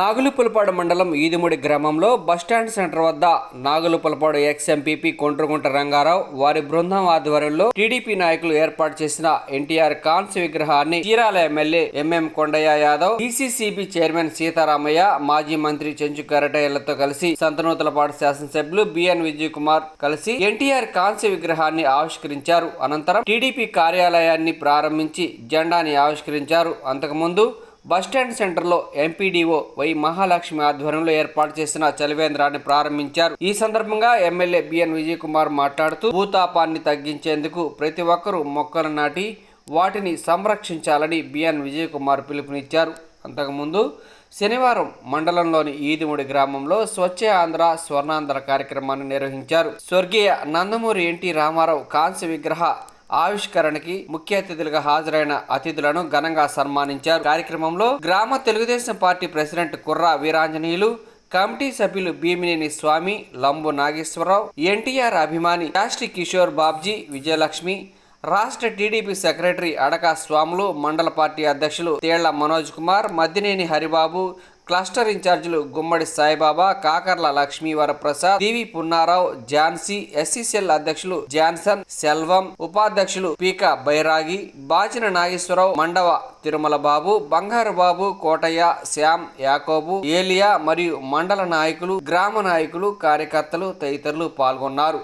నాగులుపులపాడు మండలం ఈదిముడి గ్రామంలో bus stand centre వద్ద నాగులుపులపాడు ఎక్స్ఎంపీపీ కొండ్రగుంట రంగారావు వారి బృందం ఆధ్వర్యంలో టీడీపీ నాయకులు ఏర్పాటు చేసిన ఎన్టీఆర్ కాన్స్ విగ్రహాన్ని Chirala MLA MM Kondaiah Yadav DCCB chairman Sitaramaiah మాజీ మంత్రి చెంచు కరటయ్యలతో కలిసి సంతనూతలపాడు శాసనసభ్యులు బిఎన్ విజయ్ కుమార్ కలిసి ఎన్టీఆర్ కాంస్య విగ్రహాన్ని ఆవిష్కరించారు. అనంతరం టీడీపీ కార్యాలయాన్ని ప్రారంభించి జెండాని ఆవిష్కరించారు. అంతకుముందు బస్టాండ్ సెంటర్లో ఎంపీడీఓ వై మహాలక్ష్మి ఆధ్వర్యంలో ఏర్పాటు చేసిన చలివేంద్రాన్ని ప్రారంభించారు. ఈ సందర్భంగా ఎమ్మెల్యే బిఎన్ విజయ్ కుమార్ మాట్లాడుతూ భూతాపాన్ని తగ్గించేందుకు ప్రతి ఒక్కరూ మొక్కలు నాటి వాటిని సంరక్షించాలని బిఎన్ విజయ్ కుమార్ పిలుపునిచ్చారు. అంతకుముందు శనివారం మండలంలోని ఈదిముడి గ్రామంలో స్వచ్ఛ ఆంధ్ర స్వర్ణాంధ్ర కార్యక్రమాన్ని నిర్వహించారు. స్వర్గీయ నందమూరి ఎన్టీ రామారావు కాంస్య విగ్రహ ఆవిష్కరణకి ముఖ్య అతిథులుగా హాజరైన అతిథులను ఘనంగా సన్మానించారు. కార్యక్రమంలో గ్రామ Telugu Desam party president Kurra Veeranjaneyulu committee సభ్యులు భీమినేని స్వామి లంబు నాగేశ్వరరావు ఎన్టీఆర్ అభిమాని యాష్టి కిషోర్ బాబ్జీ విజయలక్ష్మి రాష్ట్ర టీడీపీ సెక్రటరీ అడకా స్వాములు మండల పార్టీ అధ్యక్షులు తేళ్ళ మనోజ్ కుమార్ మద్దినేని హరిబాబు క్లస్టర్ ఇన్ఛార్జీలు గుమ్మడి సాయిబాబా కాకర్ల లక్ష్మీ వరప్రసాద్ డివి పున్నారావు ఝాన్సీ ఎస్సీసీఎల్ అధ్యక్షులు జాన్సన్ సెల్వం ఉపాధ్యక్షులు పీక బైరాగి బాచిన నాగేశ్వరరావు మండవ తిరుమల బాబు బంగారు బాబు కోటయ్య శ్యామ్ యాకోబు ఏలియా మరియు మండల నాయకులు గ్రామ నాయకులు కార్యకర్తలు తదితరులు పాల్గొన్నారు.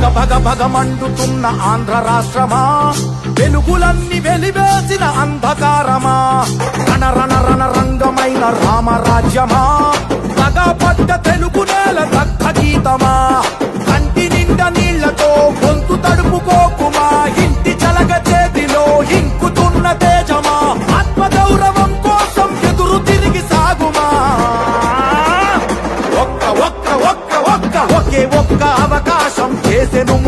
భగ భగ భగ మండుతున్న ఆంధ్ర రాష్ట్రమా? వెలుగులన్నీ వెలివేసిన అంధకారమా? రణ రణ రణ రంగమైన రామరాజ్యమా? పగపడ్డ తెలుగు నేల దగ్ధ గీతమా?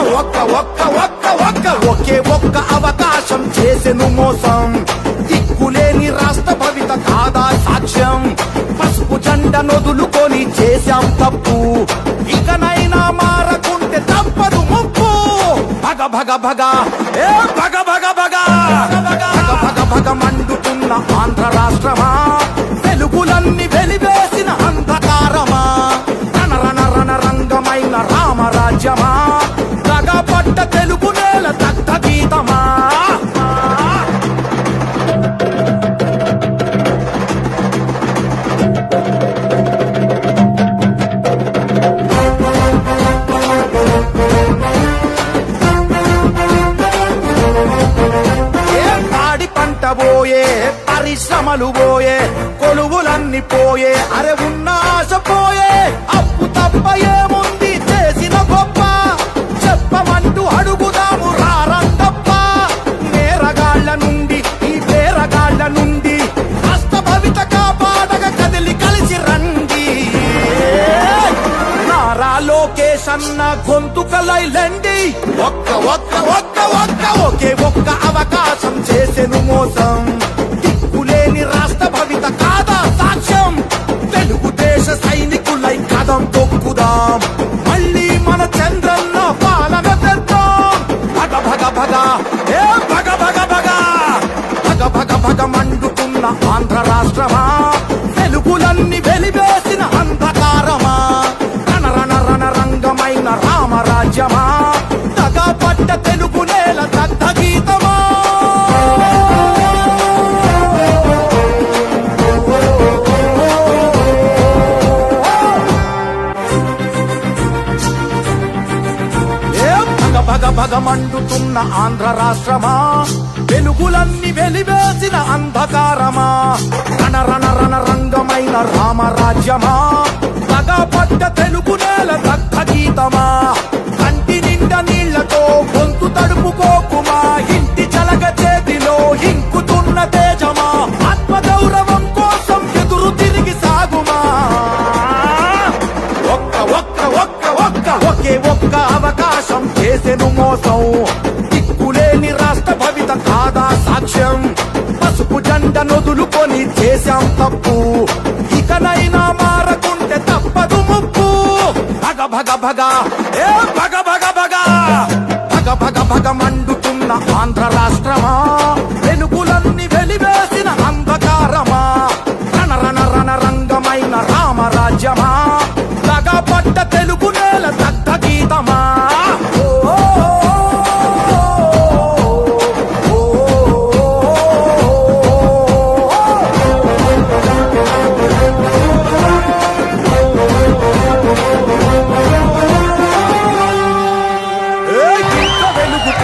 ఒక్క ఒక్క ఒక్క ఒక్క ఒకే ఒక్క అవకాశం చేసెను మోసం. దిక్కులేని రాష్ట్ర భవిత కాదా సాక్ష్యం. పసుపు జెండ నొదులుకొని చేశాం తప్పు. ఇకనైనా మారకుంటే తప్పదు ముప్పు. భగ భగ భగ. ఏ భగ భగ భగ. భగ భగ భగ మండుతున్న ఆంధ్ర రాష్ట్రమా? రామరాజ్యమా పగపడ్డ తెలుగు నేల దక్క గీతమా? కంటి నిండా నీళ్ళతో గొంతు తడుపుకోకుమా? ఇంటి చలగ చేతిలో ఇంకుతున్న తేజమా? ఆత్మగౌరవం కోసం ఎదురు తిరిగి సాగుమా? ఒక్క ఒక్క ఒక్క ఒక్క ఒకే ఒక్క అవకాశం చేసెను మోసం. దిక్కులేని రాష్ట్ర భవిత కాదా సాక్ష్యం? పసుపు జండ నొదులుకొని చేశాం తప్పు. భగ భగా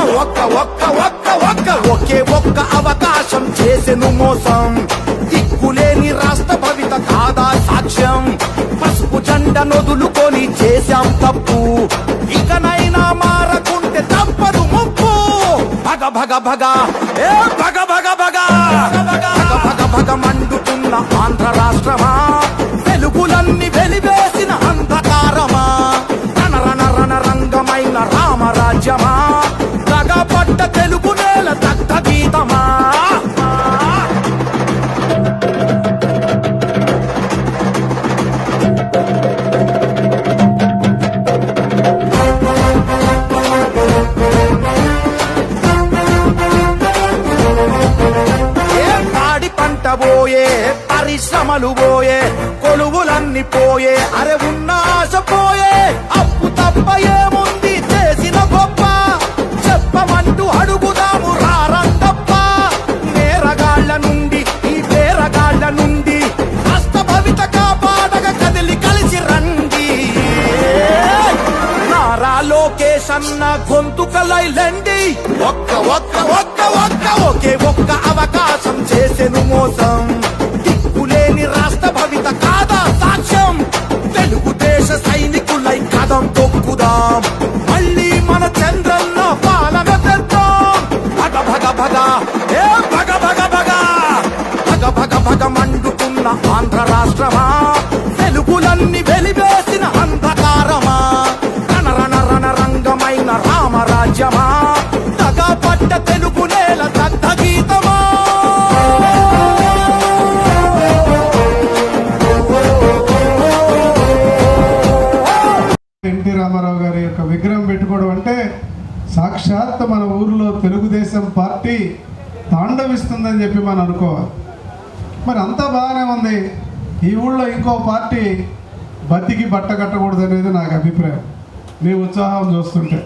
ఒక్క ఒక్క ఒక్క ఒక్క. ఒకే ఒక్క అవకాశం చేసెను మోసం. దిక్కులేని రాష్ట్ర భవిత కాదా సాక్ష్యం. పసుపు జండ నొదులుకొని చేశాం తప్పు. ఇకనైనా మారకుంటే తప్పదు ముప్పు. భగ భగ భగ. ఏ భగ భగ భగ. భగ భగ భగ. మండుతున్న ఆంధ్ర రాష్ట్రమా? చెప్పి మనం అనుకోవాలి. మరి అంతా బాగానే ఉంది. ఈ ఊళ్ళో ఇంకో పార్టీ బతికి బట్ట కట్టకూడదు అనేది నాకు అభిప్రాయం. మీ ఉత్సాహం చూస్తుంటే.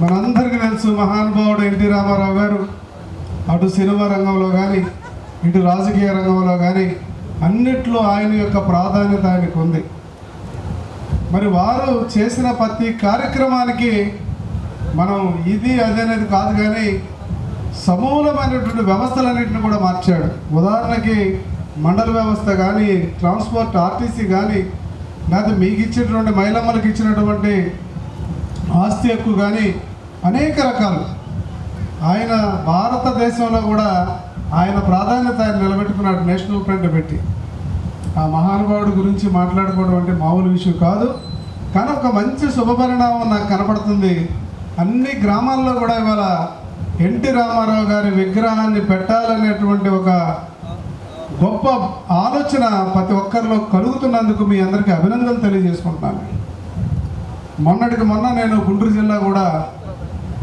మనందరికీ తెలుసు మహానుభావుడు ఎన్టీ రామారావు గారు అటు సినిమా రంగంలో కానీ ఇటు రాజకీయ రంగంలో కానీ అన్నిట్లో ఆయన యొక్క ప్రాధాన్యత ఆయనకు ఉంది మరి వారు చేసిన ప్రతి కార్యక్రమానికి మనం ఇది అదనేది అనేది కాదు కానీ సమూలమైనటువంటి వ్యవస్థలన్నింటిని కూడా మార్చాడు. ఉదాహరణకి మండల వ్యవస్థ కానీ ట్రాన్స్పోర్ట్ ఆర్టీసీ కానీ లేదా మీకు ఇచ్చినటువంటి మహిళమ్మలకు ఇచ్చినటువంటి ఆస్తి హక్కు కానీ అనేక రకాలు. ఆయన భారతదేశంలో కూడా ఆయన ప్రాధాన్యత ఆయన నిలబెట్టుకున్నాడు నేషనల్ ఫ్రంట్ పెట్టి. ఆ మహానుభావుడి గురించి మాట్లాడుకోవడం అంటే మామూలు విషయం కాదు కానీ ఒక మంచి శుభపరిణామం నాకు కనపడుతుంది. అన్ని గ్రామాల్లో కూడా ఇవాళ ఎన్టీ రామారావు గారి విగ్రహాన్ని పెట్టాలనేటువంటి ఒక గొప్ప ఆలోచన ప్రతి ఒక్కరిలో కలుగుతున్నందుకు మీ అందరికీ అభినందనలు తెలియజేసుకుంటున్నాను. మొన్నటికి మొన్న నేను గుంటూరు జిల్లా కూడా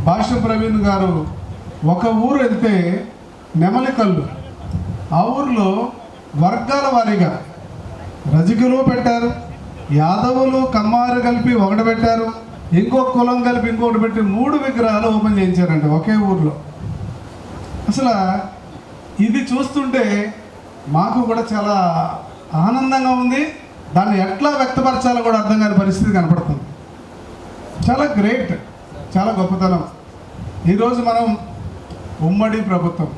భాష ప్రవీణ్ గారు ఒక ఊరు వెళ్తే నెమలికల్లు. ఆ ఊరిలో వర్గాల వారీగా రజకులు పెట్టారు యాదవులు కమ్మారు కలిపి ఒకటి పెట్టారు. ఇంకొక కులం కలిపి ఇంకొకటి పెట్టి మూడు విగ్రహాలు ఓపెన్ చేయించారండి ఒకే ఊర్లో. అసలు ఇది చూస్తుంటే మాకు కూడా చాలా ఆనందంగా ఉంది. దాన్ని ఎట్లా వ్యక్తపరచాలో కూడా అర్థం కాని పరిస్థితి కనపడుతుంది. చాలా గ్రేట్ చాలా గొప్పతనం. ఈరోజు మనం ఉమ్మడి ప్రభుత్వం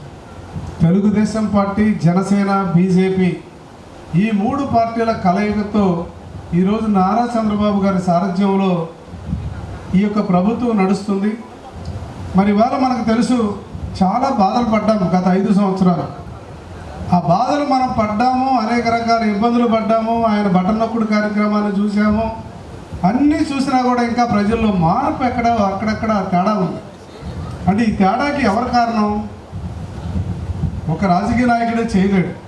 తెలుగుదేశం పార్టీ జనసేన బీజేపీ ఈ మూడు పార్టీల కలయికతో ఈరోజు నారా చంద్రబాబు గారి సారథ్యంలో ఈ యొక్క ప్రభుత్వం నడుస్తుంది. మరి ఇవాళ మనకు తెలుసు చాలా బాధలు పడ్డాము గత ఐదు సంవత్సరాలు. ఆ బాధలు మనం పడ్డాము అనేక రకాల ఇబ్బందులు పడ్డాము ఆయన బటన్ నొక్కుడు కార్యక్రమాన్ని చూసాము అన్నీ చూసినా కూడా ఇంకా ప్రజల్లో మార్పు ఎక్కడ అక్కడక్కడ తేడా ఉంది. అంటే ఈ తేడాకి ఎవరు కారణం? ఒక రాజకీయ నాయకుడే చేయలేడు.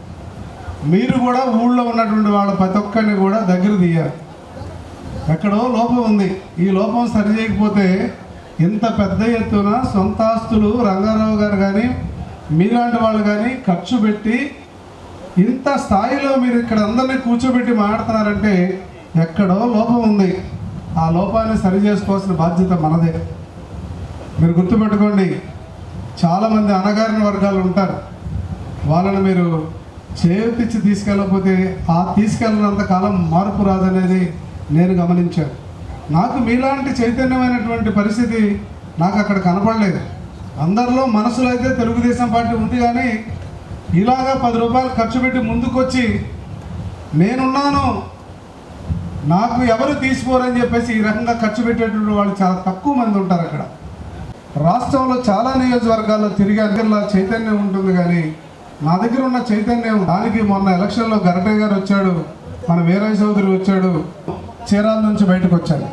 మీరు కూడా ఊళ్ళో ఉన్నటువంటి వాళ్ళ ప్రతి ఒక్కరిని కూడా దగ్గర తీయాలి. ఎక్కడో లోపం ఉంది. ఈ లోపం సరి చేయకపోతే ఇంత పెద్ద ఎత్తున సొంత ఆస్తులు రంగారావు గారు కానీ మీలాంటి వాళ్ళు కానీ ఖర్చు పెట్టి ఇంత స్థాయిలో మీరు ఇక్కడ అందరినీ కూర్చోబెట్టి మాట్లాడుతున్నారంటే ఎక్కడో లోపం ఉంది. ఆ లోపాన్ని సరి చేసుకోవాల్సిన బాధ్యత మనదే. మీరు గుర్తుపెట్టుకోండి చాలామంది అనగారిన వర్గాలు ఉంటారు. వాళ్ళని మీరు చేతిచ్చి తీసుకెళ్ళకపోతే ఆ తీసుకెళ్ళినంత కాలం మార్పు రాదనేది నేను గమనించాను. నాకు మీలాంటి చైతన్యమైనటువంటి పరిస్థితి నాకు అక్కడ కనపడలేదు. అందరిలో మనసులో అయితే తెలుగుదేశం పార్టీ ఉంది కానీ ఇలాగా పది రూపాయలు ఖర్చు పెట్టి ముందుకొచ్చి నేనున్నాను నాకు ఎవరు తీసుకోరని చెప్పేసి ఈ రకంగా ఖర్చు పెట్టేటువంటి వాళ్ళు చాలా తక్కువ మంది ఉంటారు అక్కడ. రాష్ట్రంలో చాలా నియోజకవర్గాల్లో తిరిగి దగ్గరలో చైతన్యం ఉంటుంది కానీ నా దగ్గర ఉన్న చైతన్యం దానికి మొన్న ఎలక్షన్లో గరటయ్య గారు వచ్చాడు మన వీరయ్య చౌదరి వచ్చాడు. చీరాల నుంచి బయటకు వచ్చాను.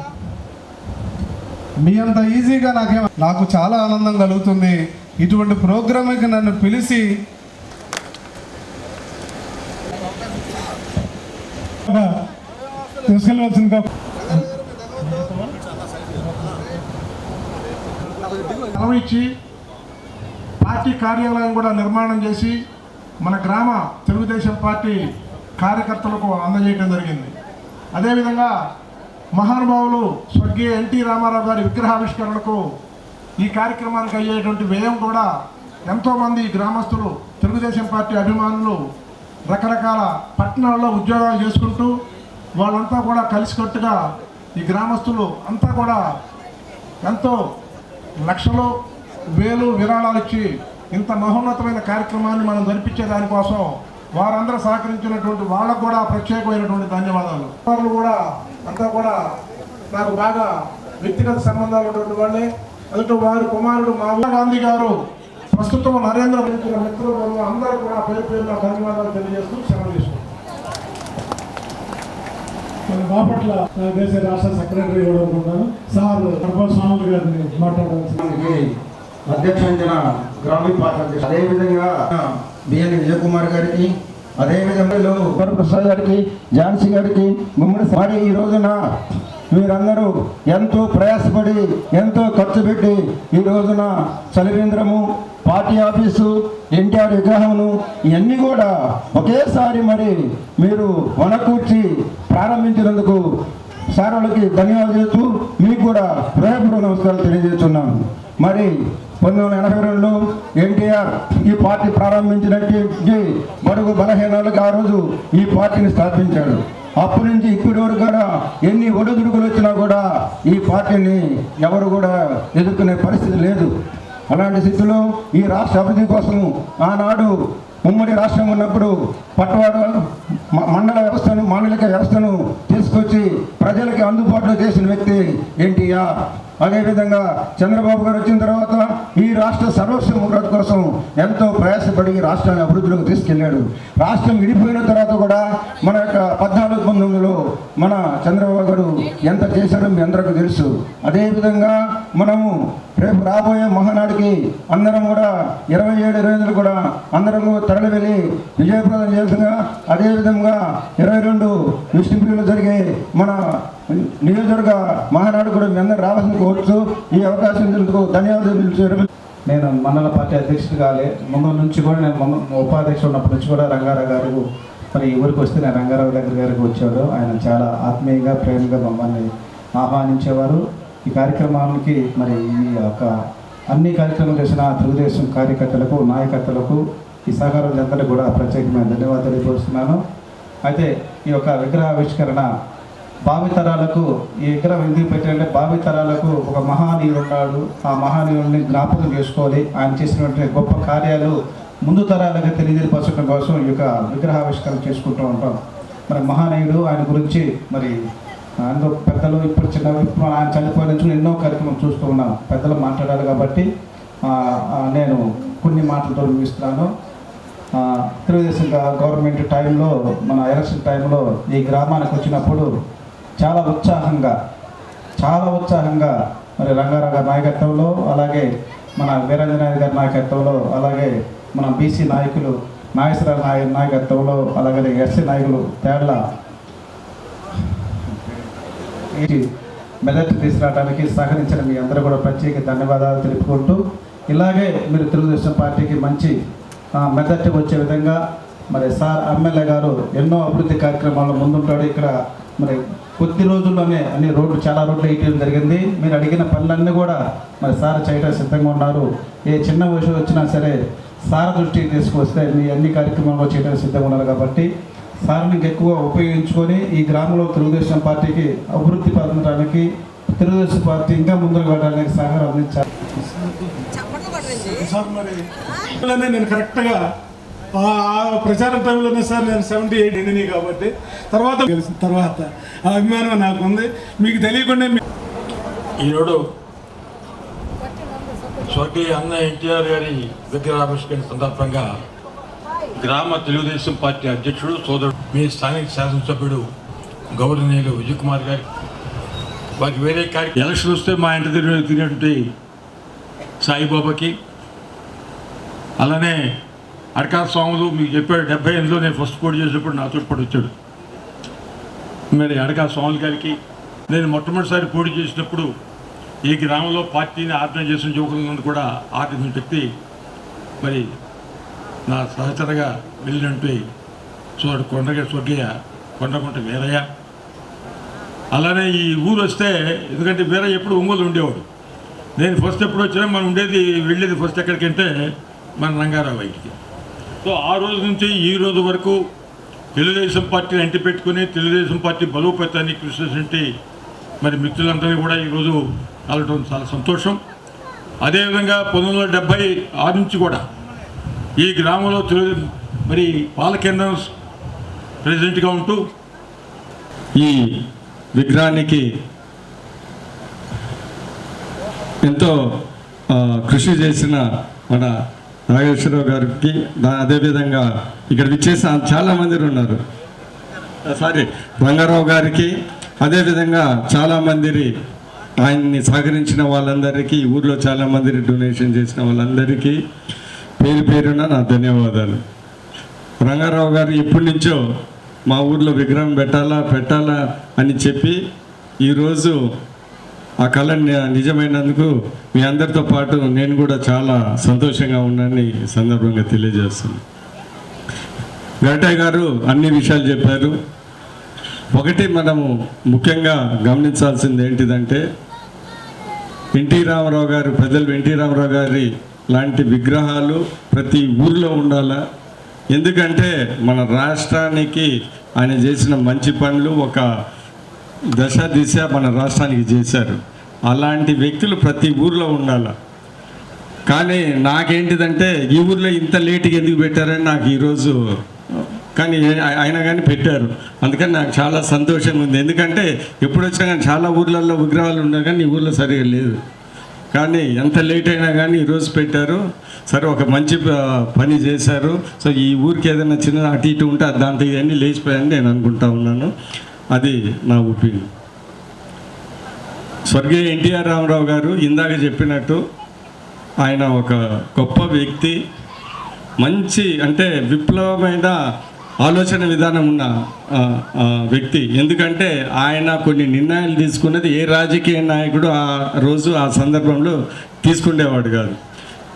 మీ అంత ఈజీగా నాకేం నాకు చాలా ఆనందం కలుగుతుంది. ఇటువంటి ప్రోగ్రామ్కి నన్ను పిలిచి తీసుకెళ్ళవలసిందిగా సెలవు ఇచ్చి పార్టీ కార్యాలయం కూడా నిర్మాణం చేసి మన గ్రామ తెలుగుదేశం పార్టీ కార్యకర్తలకు అందజేయడం జరిగింది. అదేవిధంగా మహానుభావులు స్వర్గీయ ఎన్టీ రామారావు గారి విగ్రహావిష్కరణకు ఈ కార్యక్రమానికి అయ్యేటువంటి వ్యయం కూడా ఎంతోమంది గ్రామస్తులు తెలుగుదేశం పార్టీ అభిమానులు రకరకాల పట్టణాల్లో ఉద్యోగాలు చేసుకుంటూ వాళ్ళంతా కూడా కలిసికట్టుగా ఈ గ్రామస్తులు అంతా కూడా ఎంతో లక్షలు వేలు విరాళాలు ఇచ్చి ఇంత మహోన్నతమైన కార్యక్రమాన్ని మనం జరిపించే దానికోసం వారందరూ సహకరించినటువంటి వాళ్ళకు కూడా ప్రత్యేకమైనటువంటి ధన్యవాదాలు. వారు కూడా అంతా కూడా నాకు బాగా వ్యక్తిగత సంబంధాలు ఉన్నటువంటి వాళ్ళే. అదట వారి కుమారుడు మహాత్మా గాంధీ గారు ప్రస్తుతం నరేంద్ర మోదీ మిత్రులు అందరూ కూడా పేరు పేరున ధన్యవాదాలు తెలియజేస్తూ సెలవు తీసుకుంటాం మన బాపట్ల దేశ రాష్ట్ర సెక్రటరీ కూడా అనుకుంటాను. సార్ స్వామి గారిని మాట్లాడాల్సింది. దానికి అధ్యక్షించిన గ్రామీణ అదేవిధంగా బిఎన్ విజయ్ కుమార్ గారికి అదేవిధంగా వరప్రసాద్ గారికి ఝాన్సీ గారికి గుమ్మడి మరి ఈ రోజున వీరందరూ ఎంతో ప్రయాసపడి ఎంతో ఖర్చు పెట్టి ఈ రోజున చలివేంద్రము పార్టీ ఆఫీసు ఎన్టీఆర్ విగ్రహమును ఇవన్నీ కూడా ఒకేసారి మరి మీరు వనకూర్చి ప్రారంభించినందుకు సార్లకి ధన్యవాదాలు చేస్తూ మీకు కూడా హృదయపూర్వక నమస్కారాలు తెలియజేస్తున్నాను. మరి పంతొమ్మిది వందల ఎనభై రెండులో ఎన్టీఆర్ ఈ పార్టీ ప్రారంభించినట్టు బడుగు బలహీనాలకు ఆ రోజు ఈ పార్టీని స్థాపించాడు. అప్పటి నుంచి ఇప్పటి వరకు కూడా ఎన్ని ఒడిదుడుకులు వచ్చినా కూడా ఈ పార్టీని ఎవరు కూడా ఎదుర్కొనే పరిస్థితి లేదు. అలాంటి స్థితిలో ఈ రాష్ట్ర అభివృద్ధి కోసం ఆనాడు ఉమ్మడి రాష్ట్రం ఉన్నప్పుడు పట్టవాడ మండల వ్యవస్థను మాండలిక వ్యవస్థను తీసుకొచ్చి ప్రజలకి అందుబాటులో చేసిన వ్యక్తి ఎన్టీఆర్. అదేవిధంగా చంద్రబాబు గారు వచ్చిన తర్వాత ఈ రాష్ట్ర సర్వస్వముఖత కోసం ఎంతో ప్రయాసపడి రాష్ట్రాన్ని అభివృద్ధిలోకి తీసుకెళ్ళాడు. రాష్ట్రం విడిపోయిన తర్వాత కూడా మన యొక్క పద్నాలుగు పంతొమ్మిదిలో మన చంద్రబాబు గారు ఎంత చేశాడో మీ అందరికీ తెలుసు. అదేవిధంగా మనము రేపు రాబోయే మహానాడికి అందరం కూడా ఇరవై ఏడు రోజులు కూడా అందరం కూడా తరలి వెళ్ళి విజయప్రదం చేస్తుగా అదేవిధంగా ఇరవై రెండు విష్ణుపురిలో జరిగే మన నియోజకవర్గ మహానాడు కూడా మీ అందరూ రావాల్సింది కోరుతూ ఈ అవకాశం ఇచ్చినందుకు ధన్యవాదాలు నేను మండల పార్టీ అధ్యక్షుడు కాలే. ముందు నుంచి కూడా నేను ఉపాధ్యక్షుడు ఉన్నప్పటి నుంచి కూడా రంగారావు గారు మరి ఎవరికి ఊరికి వస్తే నేను రంగారావు దగ్గర గారికి వచ్చాడు ఆయన చాలా ఆత్మీయంగా ప్రేమగా మమ్మల్ని ఆహ్వానించేవారు. ఈ కార్యక్రమానికి మరి ఈ యొక్క అన్ని కార్యక్రమాలు చేసిన తెలుగుదేశం కార్యకర్తలకు నాయకర్తలకు ఈ సహకారం అందరికీ కూడా ప్రత్యేకమైన ధన్యవాదాలు తెలియపరుస్తున్నాను. అయితే ఈ యొక్క విగ్రహావిష్కరణ భావితరాలకు ఈ విగ్రహం ఎందుకు పెట్టారంటే భావితరాలకు ఒక మహానీయుడు ఉన్నాడు ఆ మహానీయుడిని జ్ఞాపకం చేసుకోవాలి. ఆయన చేసినటువంటి గొప్ప కార్యాలు ముందు తరాలకు తెలియజేపరచడం కోసం ఈ యొక్క విగ్రహావిష్కరణ చేసుకుంటూ ఉంటాం. మరి మహానీయుడు ఆయన గురించి మరి అందులో పెద్దలు ఇప్పుడు చిన్న ఇప్పుడు ఆయన చనిపోయిన నుంచి ఎన్నో కార్యక్రమం చూస్తూ ఉన్నాం. పెద్దలు మాట్లాడాలి కాబట్టి నేను కొన్ని మాటలతో ముగిస్తున్నాను. తెలుగుదేశం గవర్నమెంట్ టైంలో మన ఎలక్షన్ టైంలో ఈ గ్రామానికి వచ్చినప్పుడు చాలా ఉత్సాహంగా చాలా ఉత్సాహంగా మరి రంగారావు గారి నాయకత్వంలో అలాగే మన వీరాంజనేయ గారి నాయకత్వంలో అలాగే మన బీసీ నాయకులు నాగేశ్వరరావు నాయ నాయకత్వంలో అలాగే ఎస్సీ నాయకులు తేళ్ళ ఈ మెదటి తీసుకురావడానికి సహకరించిన మీ అందరూ కూడా ప్రత్యేక ధన్యవాదాలు తెలుపుకుంటూ ఇలాగే మీరు తెలుగుదేశం పార్టీకి మంచి ఆ, మెదటి వచ్చే విధంగా మరి సార్ ఎమ్మెల్యే గారు ఎన్నో అభివృద్ధి కార్యక్రమాల్లో ముందుంటాడు. ఇక్కడ మరి కొద్ది రోజుల్లోనే అన్ని రోడ్లు చాలా రోడ్లు వేయటం జరిగింది. మీరు అడిగిన పనులన్నీ కూడా మరి సార్ చేయడం సిద్ధంగా ఉన్నారు. ఏ చిన్న విషయం వచ్చినా సరే సార్ దృష్టికి తీసుకొస్తే మీ అన్ని కార్యక్రమాలు చేయడానికి సిద్ధంగా ఉన్నారు కాబట్టి సార్ని ఇంకెక్కువ ఉపయోగించుకొని ఈ గ్రామంలో తెలుగుదేశం పార్టీకి అభివృద్ధి పొందడానికి తెలుగుదేశం పార్టీ ఇంకా ముందుకు వెళ్ళడానికి సహకారం అందించాలి. సార్ మరి ఇలానే నేను కరెక్ట్గా ప్రచారం టైంలోనే సార్ నేను సెవెంటీ ఎయిట్ ఎండినాయి కాబట్టి తర్వాత తెలిసిన తర్వాత ఆ అభిమానం నాకు ఉంది. మీకు తెలియకుండా మీ- ఈరోడు స్వర్గీయ అన్న ఎన్టీఆర్ గారి విగ్రహావిష్కరణ సందర్భంగా గ్రామ తెలుగుదేశం పార్టీ అధ్యక్షుడు సోదరుడు మీ స్థానిక శాసనసభ్యుడు గౌరవనీయులు విజయ్ కుమార్ గారి. వారికి వేరే కార్య ఎలక్షన్ వస్తే మా ఇంటి తిరిగి తిరిగినటువంటి సాయిబాబాకి అలానే అరకా స్వాములు మీకు చెప్పాడు డెబ్బై ఎనిమిదిలో నేను ఫస్ట్ పోటీ చేసినప్పుడు నాతో పాటు వచ్చాడు. మరి అడగా స్వాములు గారికి నేను మొట్టమొదటిసారి పోటీ చేసినప్పుడు ఈ గ్రామంలో పార్టీని ఆర్గనైజ్ చేసిన యువకులను కూడా ఆర్గనైజ్ వ్యక్తి మరి నా సహచరగా వెళ్ళినట్టు చూడు కొండగ స్వర్గీయ కొండకుంట వీరయ్య. అలానే ఈ ఊరు వస్తే ఎందుకంటే వీరయ్య ఎప్పుడు ఒంగోలు ఉండేవాడు. నేను ఫస్ట్ ఎప్పుడు వచ్చినా మనం ఉండేది వెళ్ళేది ఫస్ట్ ఎక్కడికంటే మన రంగారావు ఇంటికి సో ఆ రోజు నుంచి ఈ రోజు వరకు తెలుగుదేశం పార్టీని అంటి పెట్టుకుని తెలుగుదేశం పార్టీ బలోపేతానికి కృషి చేసినటువంటి మరి మిత్రులందరినీ కూడా ఈరోజు కలవటం చాలా సంతోషం. అదేవిధంగా పంతొమ్మిది వందల డెబ్బై ఆరు నుంచి కూడా ఈ గ్రామంలో తెలుగు మరి పాలకేంద్రం ప్రెసిడెంట్గా ఉంటూ ఈ విగ్రహానికి ఎంతో కృషి చేసిన మన నాగేశ్వరరావు గారికి అదేవిధంగా ఇక్కడ విచ్చేసిన చాలా మంది ఉన్నారు. సారీ రంగారావు గారికి అదేవిధంగా చాలామంది ఆయన్ని సహకరించిన వాళ్ళందరికీ ఊర్లో చాలామంది డొనేషన్ చేసిన వాళ్ళందరికీ పేరు పేరున నా ధన్యవాదాలు. రంగారావు గారు ఎప్పటి నుంచో మా ఊర్లో విగ్రహం పెట్టాలా పెట్టాలా అని చెప్పి ఈరోజు ఆ కళ నిజమైనందుకు మీ అందరితో పాటు నేను కూడా చాలా సంతోషంగా ఉన్నానని సందర్భంగా తెలియజేస్తున్నాను. గరటయ్య గారు అన్ని విషయాలు చెప్పారు. ఒకటి మనము ముఖ్యంగా గమనించాల్సింది ఏంటిదంటే ఎన్టీ రామారావు గారు ప్రజలు ఎన్టీ రామారావు గారి లాంటి విగ్రహాలు ప్రతి ఊర్లో ఉండాలా. ఎందుకంటే మన రాష్ట్రానికి ఆయన చేసిన మంచి పనులు ఒక దశ దిశ మన రాష్ట్రానికి చేశారు. అలాంటి వ్యక్తులు ప్రతి ఊర్లో ఉండాలి? కానీ నాకేంటిదంటే ఈ ఊర్లో ఇంత లేటుగా ఎందుకు పెట్టారని నాకు ఈరోజు కానీ అయినా కానీ పెట్టారు. అందుకని నాకు చాలా సంతోషంగా ఉంది. ఎందుకంటే ఎప్పుడు వచ్చినా కానీ చాలా ఊర్లలో విగ్రహాలు ఉన్నా కానీ ఈ ఊర్లో సరిగా లేదు. కానీ ఎంత లేట్ అయినా కానీ ఈరోజు పెట్టారు. సరే ఒక మంచి ప- పని చేశారు. సో ఈ ఊరికి ఏదైనా చిన్న అటు ఇటు ఉంటే దాంతో ఇవన్నీ లేచిపోయాయని నేను అనుకుంటా ఉన్నాను. అది నా ఒపీనియన్. స్వర్గీయ ఎన్టీఆర్ రామారావు గారు ఇందాక చెప్పినట్టు ఆయన ఒక గొప్ప వ్యక్తి మంచి అంటే విప్లవమైన ఆలోచన విధానం ఉన్న వ్యక్తి. ఎందుకంటే ఆయన కొన్ని నిర్ణయాలు తీసుకున్నది ఏ రాజకీయ నాయకుడు ఆ రోజు ఆ సందర్భంలో తీసుకునేవాడు కాదు.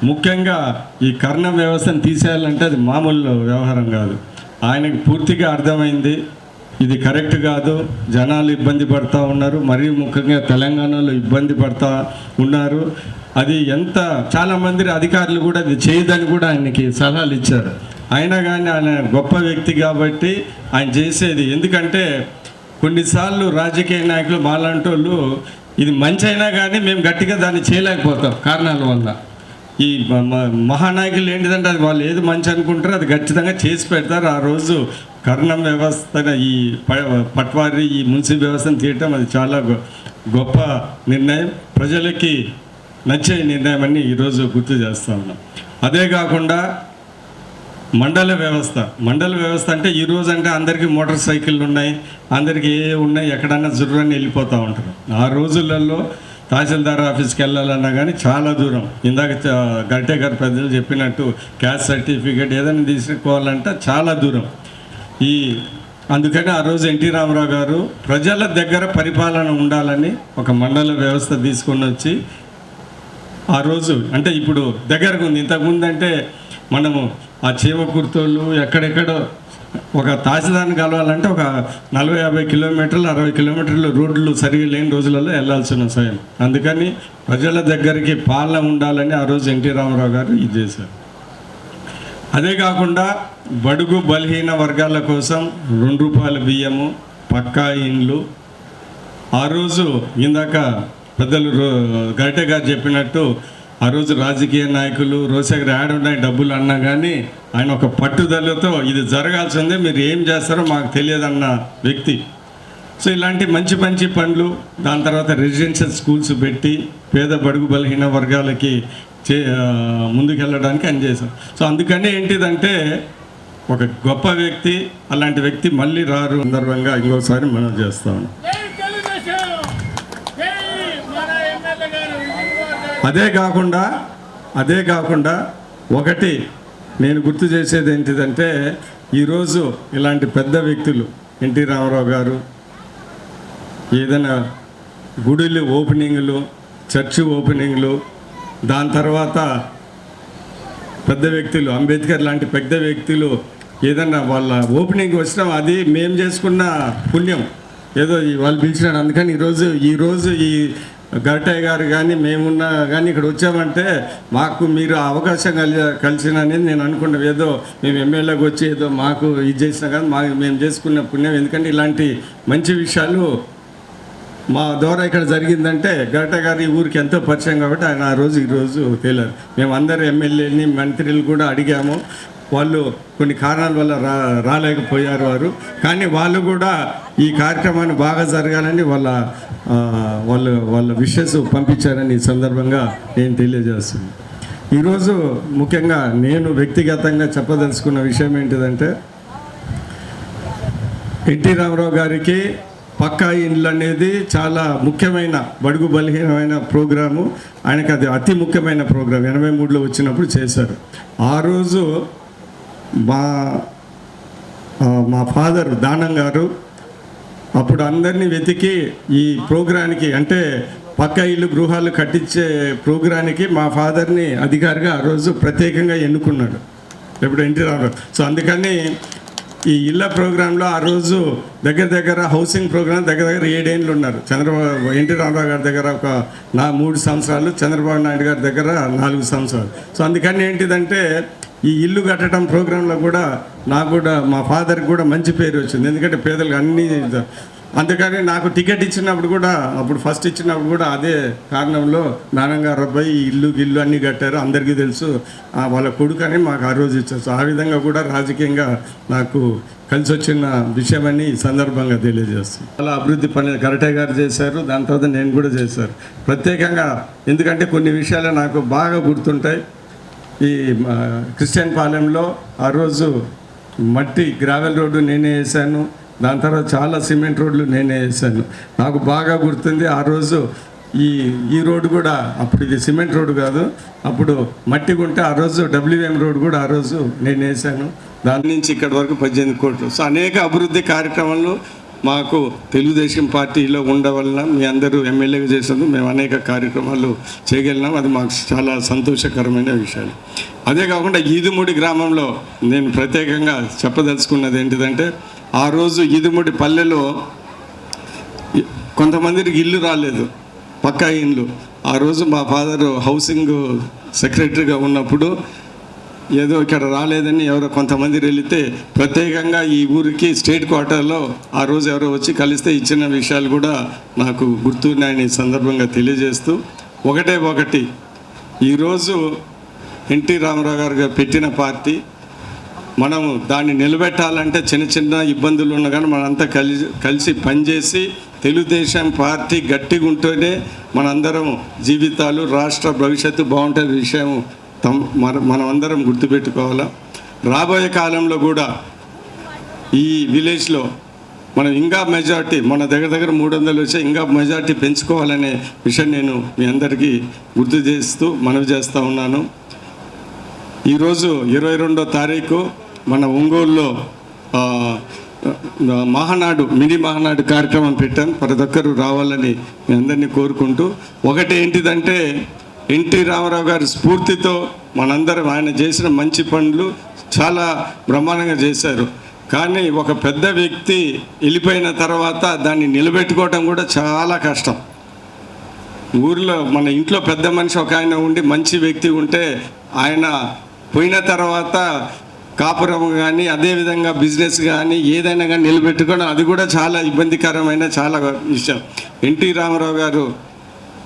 ముఖ్యంగా ఈ కర్ణ వ్యవస్థను తీసేయాలంటే అది మామూలు వ్యవహారం కాదు. ఆయనకు పూర్తిగా అర్థమైంది. ఇది కరెక్ట్ కాదు. జనాలు ఇబ్బంది పడుతూ ఉన్నారు. మరియు ముఖ్యంగా తెలంగాణలో ఇబ్బంది పడుతూ ఉన్నారు. అది ఎంత చాలామంది అధికారులు కూడా అది చేయదని కూడా ఆయనకి సలహాలు ఇచ్చారు. అయినా కానీ ఆయన గొప్ప వ్యక్తి కాబట్టి ఆయన చేసేది. ఎందుకంటే కొన్నిసార్లు రాజకీయ నాయకులు మాలాంటి వాళ్ళు ఇది మంచి అయినా కానీ మేము గట్టిగా దాన్ని చేయలేకపోతాం కారణాల వల్ల. ఈ మహానాయకులు ఏంటిదంటే అది వాళ్ళు ఏది మంచి అనుకుంటారో అది ఖచ్చితంగా చేసి పెడతారు. ఆ రోజు కర్ణం వ్యవస్థ ఈ ప- పట్వారి ఈ మున్సిపల్ వ్యవస్థను తీయటం అది చాలా గొ- గొప్ప నిర్ణయం. ప్రజలకి నచ్చే నిర్ణయం అని ఈరోజు గుర్తు చేస్తా ఉన్నాం. అదే కాకుండా మండల వ్యవస్థ. మండల వ్యవస్థ అంటే ఈ రోజు అంటే అందరికీ మోటార్ సైకిళ్ళు ఉన్నాయి అందరికీ ఏ ఉన్నాయి ఎక్కడన్నా జుర్రని వెళ్ళిపోతూ ఉంటారు. ఆ రోజులలో తహసీల్దార్ ఆఫీస్కి వెళ్ళాలన్నా కానీ చాలా దూరం. ఇందాక గరిటే గంటే గారు పెద్దలు చెప్పినట్టు క్యాస్ట్ సర్టిఫికేట్ ఏదైనా తీసుకోవాలంటే చాలా దూరం. ఈ అందుకని ఆ రోజు ఎన్టీ రామారావు గారు ప్రజల దగ్గర పరిపాలన ఉండాలని ఒక మండల వ్యవస్థ తీసుకొని వచ్చి ఆ రోజు అంటే ఇప్పుడు దగ్గరకు ఉంది. ఇంతకుముందు అంటే మనము ఆ చీమ కుర్తోళ్ళు ఎక్కడెక్కడో ఒక తహసీల్దార్ని కలవాలంటే ఒక నలభై యాభై కిలోమీటర్లు అరవై కిలోమీటర్లు రోడ్లు సరిగా లేని రోజులలో వెళ్ళాల్సిన సమయం అందుకని ప్రజల దగ్గరికి పాలన ఉండాలని ఆ రోజు ఎన్టీ రామారావు గారు ఇది చేశారు. అదే కాకుండా బడుగు బలహీన వర్గాల కోసం రెండు రూపాయల బియ్యము పక్కా ఇండ్లు. ఆ రోజు ఇందాక పెద్దలు రో- గరిటె గారు చెప్పినట్టు ఆ రోజు రాజకీయ నాయకులు రోసగర్ యాడ్ ఉన్నాయి డబ్బులు అన్నా కానీ ఆయన ఒక పట్టుదలతో ఇది జరగాల్సిందే మీరు ఏం చేస్తారో మాకు తెలియదన్న వ్యక్తి. సో ఇలాంటి మంచి మంచి పనులు దాని తర్వాత రెసిడెన్షియల్ స్కూల్స్ పెట్టి పేద బడుగు బలహీన వర్గాలకి చే ముందుకెళ్ళడానికి ఆయన చేశాం సో అందుకని ఏంటిదంటే ఒక గొప్ప వ్యక్తి అలాంటి వ్యక్తి మళ్ళీ రారు. సందర్భంగా ఇంకోసారి మనం చేస్తా అదే కాకుండా అదే కాకుండా ఒకటి నేను గుర్తు చేసేది ఏంటిదంటే ఈరోజు ఇలాంటి పెద్ద వ్యక్తులు ఎన్టీ రామారావు గారు ఏదైనా గుడులు ఓపెనింగ్లు చర్చి ఓపెనింగ్లు దాని తర్వాత పెద్ద వ్యక్తులు అంబేద్కర్ లాంటి పెద్ద వ్యక్తులు ఏదన్నా వాళ్ళ ఓపెనింగ్ వచ్చినా అది మేము చేసుకున్న పుణ్యం. ఏదో వాళ్ళు పిలిచినాడు అందుకని ఈరోజు ఈరోజు ఈ గరటయ్య గారు కానీ మేమున్నా కానీ ఇక్కడ వచ్చామంటే మాకు మీరు అవకాశం కలి కలిసినని నేను అనుకున్నాను ఏదో మేము ఎమ్మెల్యేకి వచ్చి ఏదో మాకు ఇది చేసినా కానీ మాకు మేము చేసుకున్న పుణ్యం. ఎందుకంటే ఇలాంటి మంచి విషయాలు మా ద్వారా ఇక్కడ జరిగిందంటే గరట గారి ఊరికి ఎంతో పరిచయం కాబట్టి ఆయన ఆ రోజు ఈరోజు తేలారు. మేము అందరు ఎమ్మెల్యేని మంత్రులు కూడా అడిగాము. వాళ్ళు కొన్ని కారణాల వల్ల రా రాలేకపోయారు వారు. కానీ వాళ్ళు కూడా ఈ కార్యక్రమాన్ని బాగా జరగాలని వాళ్ళ వాళ్ళు వాళ్ళ విషెస్ పంపించారని ఈ సందర్భంగా నేను తెలియజేస్తున్నాను. ఈరోజు ముఖ్యంగా నేను వ్యక్తిగతంగా చెప్పదలుచుకున్న విషయం ఏంటిదంటే ఎన్టీ రామారావు గారికి పక్కా ఇండ్లు అనేది చాలా ముఖ్యమైన బడుగు బలహీనమైన ప్రోగ్రాము. ఆయనకు అది అతి ముఖ్యమైన ప్రోగ్రాం. ఎనభై మూడులో వచ్చినప్పుడు చేశారు. ఆ రోజు మా మా ఫాదర్ దానం గారు అప్పుడు అందరినీ వెతికి ఈ ప్రోగ్రానికి అంటే పక్క ఇల్లు గృహాలు కట్టించే ప్రోగ్రానికి మా ఫాదర్ని అధికారిగా ఆ రోజు ప్రత్యేకంగా ఎన్నుకున్నాడు. ఎప్పుడు ఎన్టీ రామారావు. సో అందుకని ఈ ఇళ్ళ ప్రోగ్రాంలో ఆ రోజు దగ్గర దగ్గర హౌసింగ్ ప్రోగ్రాం దగ్గర దగ్గర ఏడేళ్ళు ఉన్నారు. చంద్రబాబు ఎన్టీ రామారావు గారి దగ్గర ఒక నా మూడు సంవత్సరాలు చంద్రబాబు నాయుడు గారి దగ్గర నాలుగు సంవత్సరాలు. సో అందుకని ఏంటిదంటే ఈ ఇల్లు కట్టడం ప్రోగ్రాంలో కూడా నాకు కూడా మా ఫాదర్కి కూడా మంచి పేరు వచ్చింది. ఎందుకంటే పేదలకు అన్ని అందుకని నాకు టికెట్ ఇచ్చినప్పుడు కూడా అప్పుడు ఫస్ట్ ఇచ్చినప్పుడు కూడా అదే కారణంలో నాన్నగారు అబ్బాయి ఇల్లు గిల్లు అన్నీ కట్టారు. అందరికీ తెలుసు. ఆ, వాళ్ళ కొడుకు అని మాకు ఆ రోజు ఇచ్చారు. ఆ విధంగా కూడా రాజకీయంగా నాకు కలిసి వచ్చిన విషయమని ఈ సందర్భంగా తెలియజేస్తాను చాలా అభివృద్ధి పని కరటే గారు చేశారు. దాని తర్వాత నేను కూడా చేశారు. ప్రత్యేకంగా ఎందుకంటే కొన్ని విషయాలు నాకు బాగా గుర్తుంటాయి. ఈ క్రిస్టియన్ పాలెంలో ఆ రోజు మట్టి గ్రావెల్ రోడ్డు నేనే వేసాను దాని తర్వాత చాలా సిమెంట్ రోడ్లు నేనే వేసాను నాకు బాగా గుర్తుంది ఆ రోజు ఈ ఈ రోడ్డు కూడా అప్పుడు ఇది సిమెంట్ రోడ్డు కాదు అప్పుడు మట్టి ఉంటే ఆ రోజు డబ్ల్యూఎం రోడ్ కూడా ఆ రోజు నేను వేసాను దాని నుంచి ఇక్కడి వరకు పద్దెనిమిది కోట్లు. సో అనేక అభివృద్ధి కార్యక్రమాలు మాకు తెలుగుదేశం పార్టీలో ఉండవలన మీ అందరూ ఎమ్మెల్యేగా చేసినందుకు మేము అనేక కార్యక్రమాలు చేయగలిగినాం. అది మాకు చాలా సంతోషకరమైన విషయాలు. అదే కాకుండా ఈదుముడి గ్రామంలో నేను ప్రత్యేకంగా చెప్పదలుచుకున్నది ఏంటిదంటే ఆ రోజు ఈదుముడి పల్లెలో కొంతమందికి ఇల్లు రాలేదు పక్కా ఇండ్లు ఆ రోజు మా ఫాదరు హౌసింగ్ సెక్రటరీగా ఉన్నప్పుడు ఏదో ఇక్కడ రాలేదని ఎవరో కొంతమంది వెళితే ప్రత్యేకంగా ఈ ఊరికి స్టేట్ క్వార్టర్లో ఆ రోజు ఎవరో వచ్చి కలిస్తే ఇచ్చిన విషయాలు కూడా నాకు గుర్తున్నాయని నాయని సందర్భంగా తెలియజేస్తూ ఒకటే ఒకటి. ఈరోజు ఎన్టీ రామారావు గారు పెట్టిన పార్టీ మనము దాన్ని నిలబెట్టాలంటే చిన్న చిన్న ఇబ్బందులు ఉన్నా కానీ మనంతా కలిసి కలిసి పనిచేసి తెలుగుదేశం పార్టీ గట్టిగా ఉంటేనే మనందరం జీవితాలు రాష్ట్ర భవిష్యత్తు బాగుంటుంది విషయం తమ్ మన మనమందరం గుర్తుపెట్టుకోవాలా? రాబోయే కాలంలో కూడా ఈ విలేజ్లో మనం ఇంకా మెజార్టీ మన దగ్గర దగ్గర మూడు వందలు వచ్చే ఇంకా మెజార్టీ పెంచుకోవాలనే విషయం నేను మీ అందరికీ గుర్తు చేస్తూ మనవి చేస్తూ ఉన్నాను. ఈరోజు ఇరవై రెండో తారీఖు మన ఒంగోలులో మహానాడు మినీ మహానాడు కార్యక్రమం పెట్టాం. ప్రతి ఒక్కరు రావాలని మీ అందరినీ కోరుకుంటూ. ఒకటి ఏంటిదంటే ఎన్టీ రామారావు గారి స్ఫూర్తితో మనందరం ఆయన చేసిన మంచి పనులు చాలా బ్రహ్మాండంగా చేశారు. కానీ ఒక పెద్ద వ్యక్తి వెళ్ళిపోయిన తర్వాత దాన్ని నిలబెట్టుకోవడం కూడా చాలా కష్టం. ఊర్లో మన ఇంట్లో పెద్ద మనిషి ఒక ఆయన ఉండి మంచి వ్యక్తి ఉంటే ఆయన పోయిన తర్వాత కాపురం కానీ అదేవిధంగా బిజినెస్ కానీ ఏదైనా కానీ నిలబెట్టుకోవడం అది కూడా చాలా ఇబ్బందికరమైన చాలా విషయం. ఎన్టీ రామారావు గారు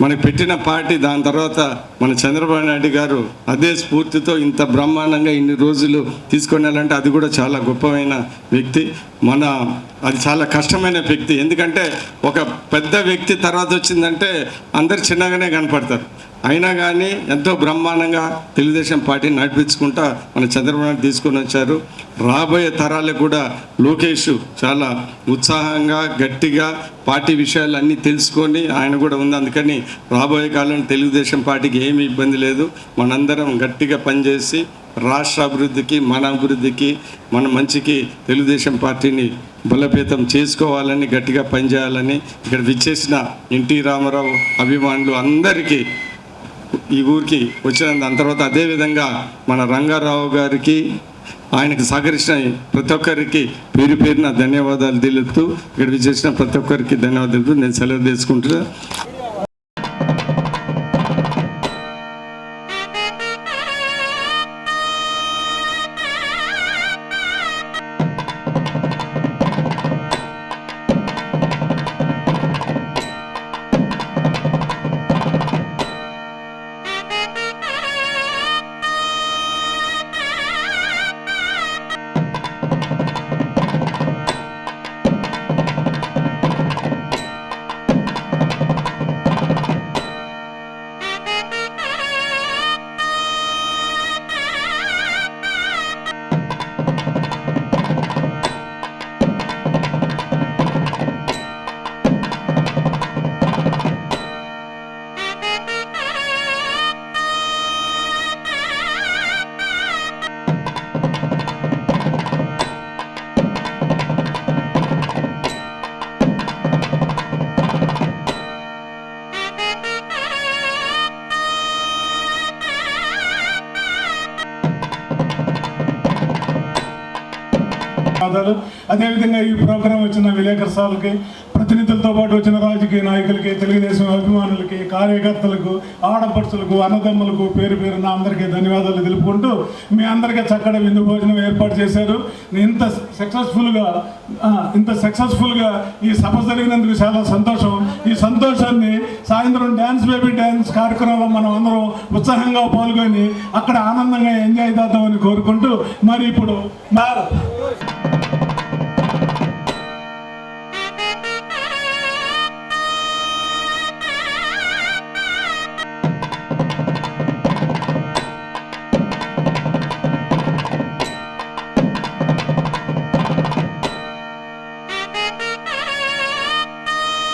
మనకు పెట్టిన పార్టీ దాని తర్వాత మన చంద్రబాబు నాయుడు గారు అదే స్ఫూర్తితో ఇంత బ్రహ్మాండంగా ఇన్ని రోజులు తీసుకొని వెళ్ళాలంటే అది కూడా చాలా గొప్పమైన వ్యక్తి. మన అది చాలా కష్టమైన వ్యక్తి. ఎందుకంటే ఒక పెద్ద వ్యక్తి తర్వాత వచ్చిందంటే అందరు చిన్నగానే కనపడతారు. అయినా కానీ ఎంతో బ్రహ్మాండంగా తెలుగుదేశం పార్టీని నడిపించుకుంటా మన చంద్రబాబు నాయుడు తీసుకొని వచ్చారు. రాబోయే తరాలకు కూడా లోకేష్ చాలా ఉత్సాహంగా గట్టిగా పార్టీ విషయాలు అన్నీ తెలుసుకొని ఆయన కూడా ఉంది. అందుకని రాబోయే కాలంలో తెలుగుదేశం పార్టీకి ఏమీ ఇబ్బంది లేదు. మనందరం గట్టిగా పనిచేసి రాష్ట్ర అభివృద్ధికి మన అభివృద్ధికి మన మంచికి తెలుగుదేశం పార్టీని బలోపేతం చేసుకోవాలని గట్టిగా పనిచేయాలని ఇక్కడ విచ్చేసిన ఎన్టీ రామారావు అభిమానులు అందరికీ ఈ ఊరికి వచ్చిన దాని తర్వాత అదేవిధంగా మన రంగారావు గారికి ఆయనకు సహకరించిన ప్రతి ఒక్కరికి పేరు పేరున ధన్యవాదాలు తెలుపుతూ ఇక్కడ విచ్చేసిన ప్రతి ఒక్కరికి ధన్యవాదాలు నేను సెలవు తీసుకుంటున్నాను అదేవిధంగా ఈ ప్రోగ్రాం వచ్చిన విలేకరు సార్లకి ప్రతినిధులతో పాటు వచ్చిన రాజకీయ నాయకులకి తెలుగుదేశం అభిమానులకి కార్యకర్తలకు ఆడపడుచులకు అన్నదమ్ములకు పేరు పేరున అందరికీ ధన్యవాదాలు తెలుపుకుంటూ మీ అందరికీ చక్కటి విందు భోజనం ఏర్పాటు చేశారు. ఇంత సక్సెస్ఫుల్గా ఇంత సక్సెస్ఫుల్గా ఈ సభ జరిగినందుకు చాలా సంతోషం. ఈ సంతోషాన్ని సాయంత్రం డ్యాన్స్ బేబీ డ్యాన్స్ కార్యక్రమంలో మనం అందరం ఉత్సాహంగా పాల్గొని అక్కడ ఆనందంగా ఎంజాయ్ చేద్దామని కోరుకుంటూ మరి ఇప్పుడు మా